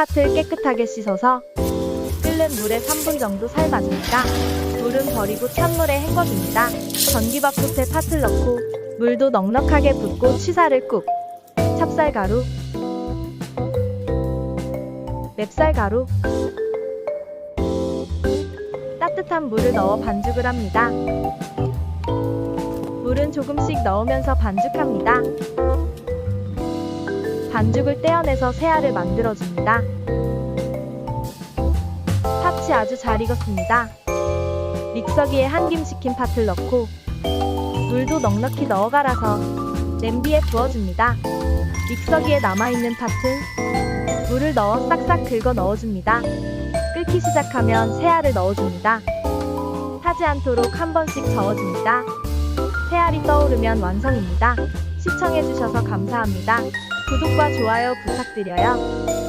팥을 깨끗하게 씻어서 끓는 물에 3분 정도 삶아줍니다. 물은 버리고 찬물에 헹궈줍니다. 전기밥솥에 팥을 넣고 물도 넉넉하게 붓고 취사를 꾹 찹쌀가루 맵쌀가루 따뜻한 물을 넣어 반죽을 합니다. 물은 조금씩 넣으면서 반죽합니다. 반죽을 떼어내서 새알을 만들어줍니다. 팥이 아주 잘 익었습니다. 믹서기에 한 김 식힌 팥을 넣고 물도 넉넉히 넣어 갈아서 냄비에 부어줍니다. 믹서기에 남아있는 팥은 물을 넣어 싹싹 긁어 넣어줍니다. 끓기 시작하면 새알을 넣어줍니다. 타지 않도록 한 번씩 저어줍니다. 새알이 떠오르면 완성입니다. 시청해주셔서 감사합니다. 구독과 좋아요 부탁드려요.